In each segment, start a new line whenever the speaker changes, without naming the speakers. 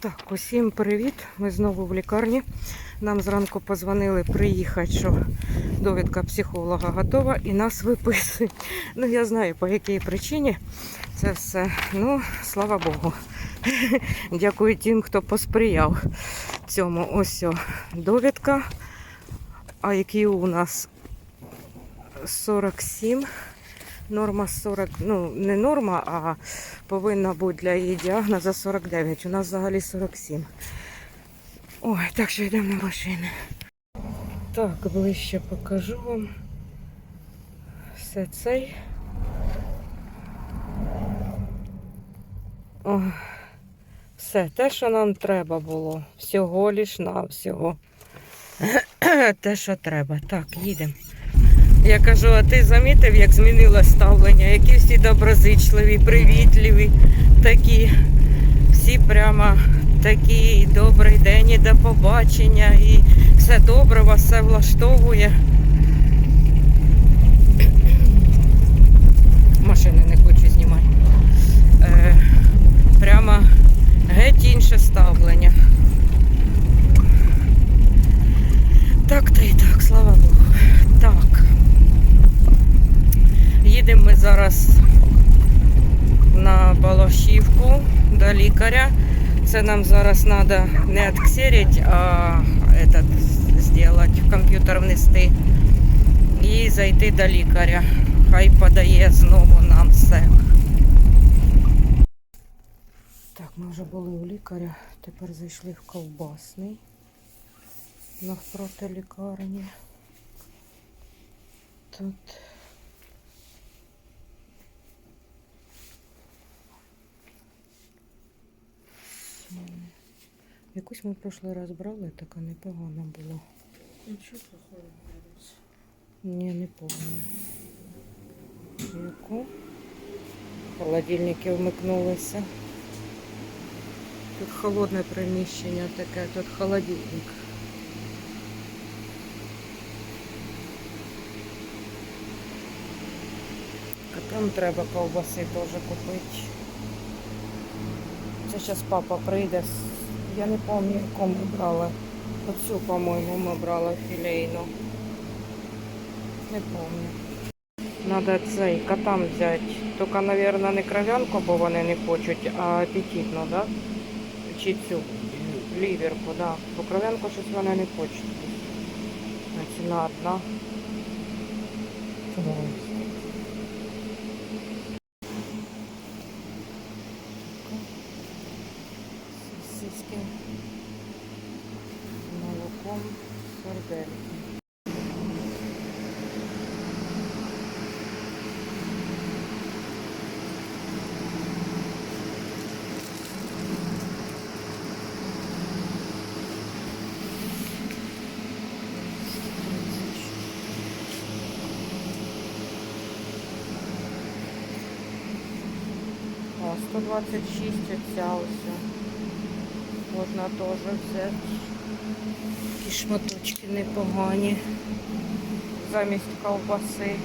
Так, усім привіт. Ми знову в лікарні. Нам зранку позвонили приїхати, що довідка психолога готова і нас виписують. Ну, я знаю, по якій причині це все. Ну, слава Богу. Дякую тим, хто посприяв цьому. Ось о, довідка. А які у нас 47. Норма 40, ну не норма, а повинна бути для її діагноза 49. У нас взагалі 47. Ой, так що йдемо на машини. Так, ближче покажу вам все цей. Все, те, що нам треба було. Всього лиш на всього. Те, що треба. Так, їдемо. Я кажу, а ти замітив, як змінилось ставлення, які всі доброзичливі, привітливі, такі, всі прямо такі, добрий день і до побачення, і все добре, вас все влаштовує. Машини не хочу знімати. Е, прямо геть інше ставлення. Так та й так, слава Богу. Так. Їдемо ми зараз на Балашівку до лікаря. Це нам зараз треба не отксерить, а этот, сделать, в комп'ютер внести і зайти до лікаря. Хай подає знову нам все. Так, ми вже були у лікаря, тепер зайшли в ковбасний навпроти лікарні. Тут Якусь ми в прошлий раз брали, така непогана була.
Ничего плохого.
Ні, не пам'ятаю. Яку? Холодильники вмикнулися. Тут холодне приміщення таке, тут холодильник. Котам треба ковбаси теж купити. Це зараз папа прийде. Я не пам'ятаю, яку ми брали. Оцю, по-моєму, ми брали філейну. Не помню. Надо цей котам взяти. Тільки, мабуть, не кров'янку, бо вони не хочуть, а апетитну, да? Чи цю ліверку, да. Бо кров'янку щось вони не хочуть. Ціна одна. Сосиски з молоком, сардельки. О, 126 оця ось. Можна теж взяти. Такі шматочки непогані. Замість ковбаси.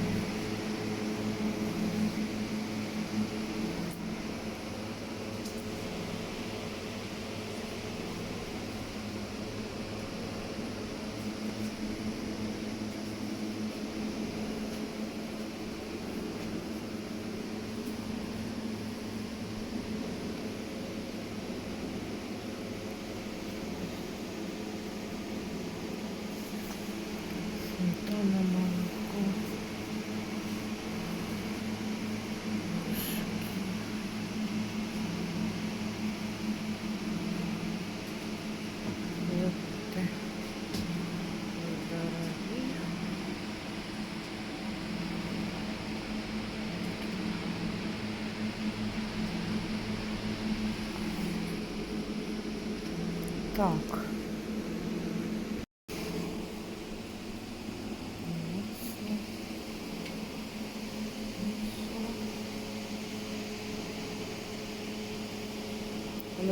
Сметана, молоко. Фрукты. Недорогие. Так.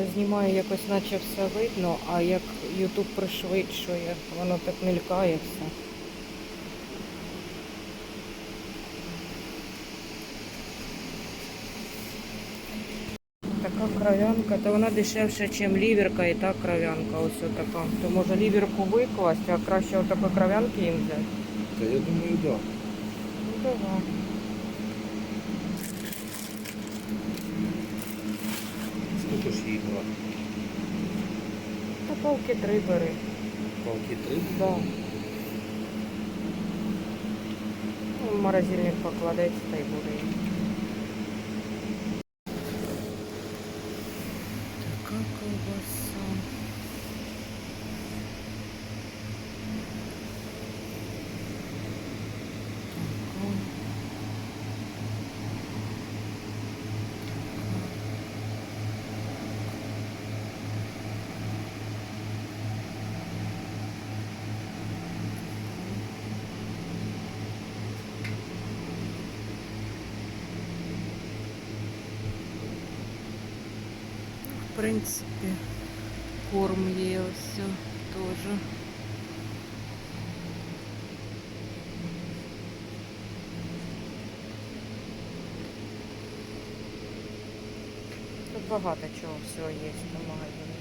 Воно знімає якось наче все видно, а як YouTube пришвидшує, воно так мелькає все. Така кров'янка, то вона дешевша, ніж ліверка і та кров'янка. Ось така. То може ліверку викласти, а краще отакої кров'янки їм взяти.
Та я думаю, так. Да.
Ну давай.
Скільки ж її брати?
Та палки три бери.
Палки три?
Да. Ну, в морозильник покладеться та й буде. принципі, корм є ось теж. Тут багато чого всього є в магазині.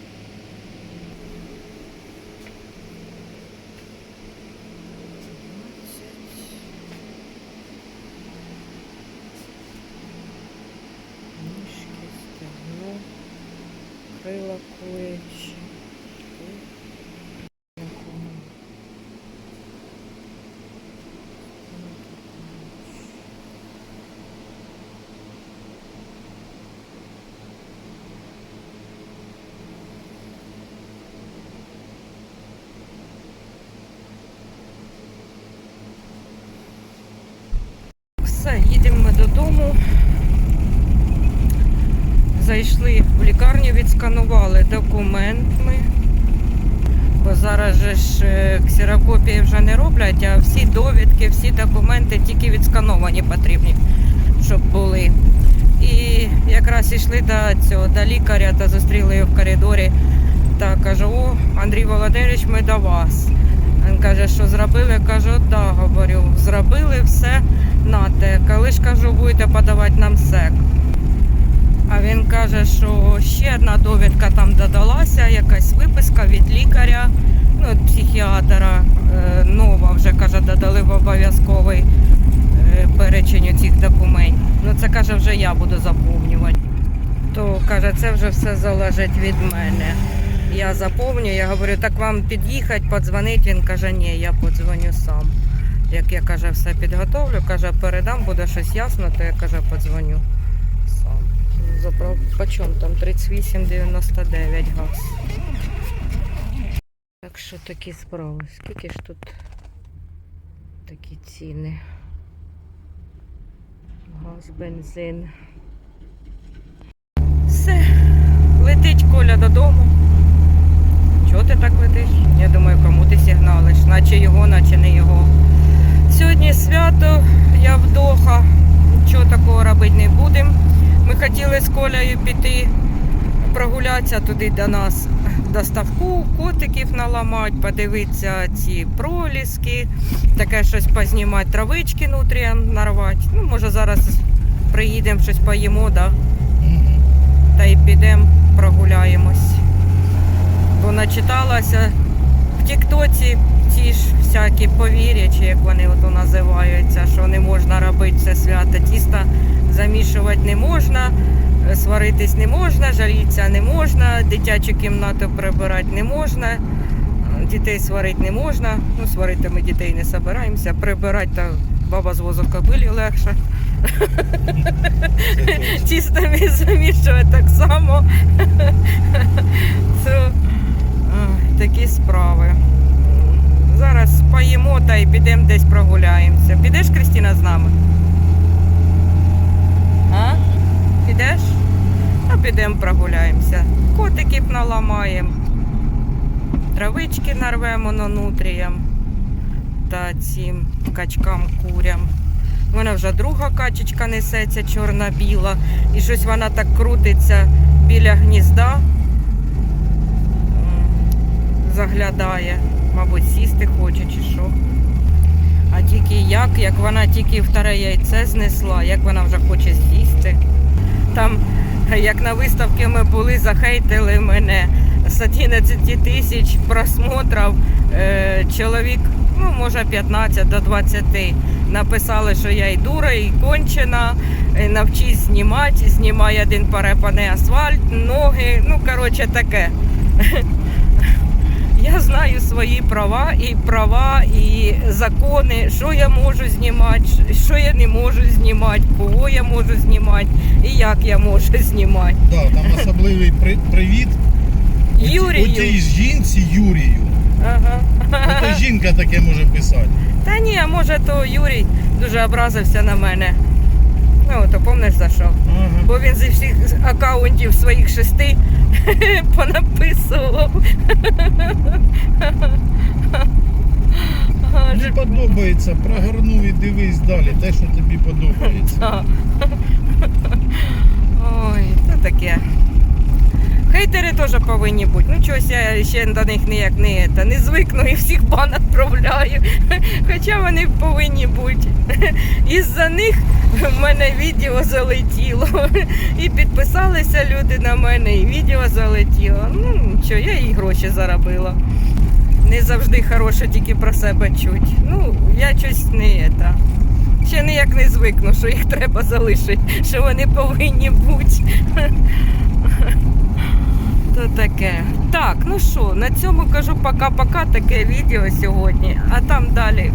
Все, їдемо ми додому. Зайшли в лікарню, відсканували документ. Бо зараз же ж е, ксерокопії вже не роблять, а всі довідки, всі документи тільки відскановані потрібні, щоб були. І якраз йшли до цього до лікаря та зустріли його в коридорі. Та каже, о, Андрій Володимирович, ми до вас. Він каже, що зробили? Кажу, так, говорю, зробили все. Нате, коли ж кажу, будете подавати нам сек. А він каже, що ще одна довідка там додалася, якась виписка від лікаря, ну, від психіатра. е, Нова вже каже, додали в обов'язковий е, перечень цих документів. Ну це каже, вже я буду заповнювати. То каже, це вже все залежить від мене. Я заповню, я говорю, так вам під'їхати, подзвонити. Він каже, ні, я подзвоню сам. Як я каже, все підготовлю, каже, передам, буде щось ясно, то я каже, подзвоню сам. Заправ... Почем там 38,99 газ. Так що такі справи. Скільки ж тут такі ціни? Газ, бензин. Все, летить Коля додому. Чого ти так летиш? Я думаю, кому ти сигналиш, наче його, наче не його. Сьогодні свято, я вдоха, нічого такого робити не будемо. Ми хотіли з Колею піти прогулятися туди до нас, до ставку, котиків наламати, подивитися ці проліски, таке щось познімати, травички нутріям нарвати. Ну, може зараз приїдемо, щось поїмо, да? та й підемо прогуляємось. Бо начиталася в Тіктоці ті ж всякі повір'я, чи як вони ото називаються, що не можна робити це свято. Тіста замішувати не можна, е, сваритись не можна, жалітися не можна, дитячу кімнату прибирати не можна, е, дітей сварити не можна. Ну, сварити ми дітей не збираємося, прибирати та баба з возу кобилі легше. Тісто мі- замішувати так само. Це такі справи. Зараз поїмо та й підемо десь прогуляємося. Підеш, Кристина, з нами? А? Підеш? А підемо прогуляємося. Котиків наламаємо, травички нарвемо на нутріям та цим качкам курям. Мене вже друга качечка несеться, чорна-біла, і щось вона так крутиться біля гнізда, заглядає, мабуть, сісти хоче чи що. А тільки як, як вона тільки вторе яйце знесла, як вона вже хоче з'їсти. Там Як на виставці ми були, захейтили мене з 11 тисяч просмотрів. е, Чоловік, ну може 15 до 20, написали, що я і дура, і кончена. Навчись знімати, знімай один перепаний асфальт, ноги. Ну, коротше, таке. Я знаю свої права і права, і закони, що я можу знімати, що я не можу знімати, кого я можу знімати і як я можу знімати.
Да, там особливий при, привіт.
Юрію.
Оцій жінці Юрію.
Ага.
Ото жінка таке може писати.
Та ні, а може то Юрій дуже образився на мене. Ну, то помниш за що? Бо він зі всіх аккаунтів своїх шести понаписував.
Мені подобається, прогорнув і дивись далі, те, що тобі подобається.
Ой, це таке. Хейтери теж повинні бути. Ну чогось я ще до них ніяк не, та, не звикну і всіх бан відправляю. Хоча вони повинні бути. Із-за них в мене відео залетіло. І підписалися люди на мене, і відео залетіло. Ну нічого, я і гроші заробила. Не завжди хороше тільки про себе чуть. Ну, я щось не та. Ще ніяк не звикну, що їх треба залишити, що вони повинні бути. То таке. Так, ну що, на цьому кажу пока-пока таке відео сьогодні, а там далі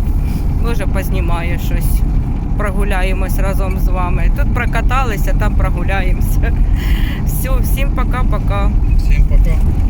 може познімаю щось. Прогуляємось разом з вами. Тут прокаталися, там прогуляємося. Все, всім пока-пока.
Всім пока.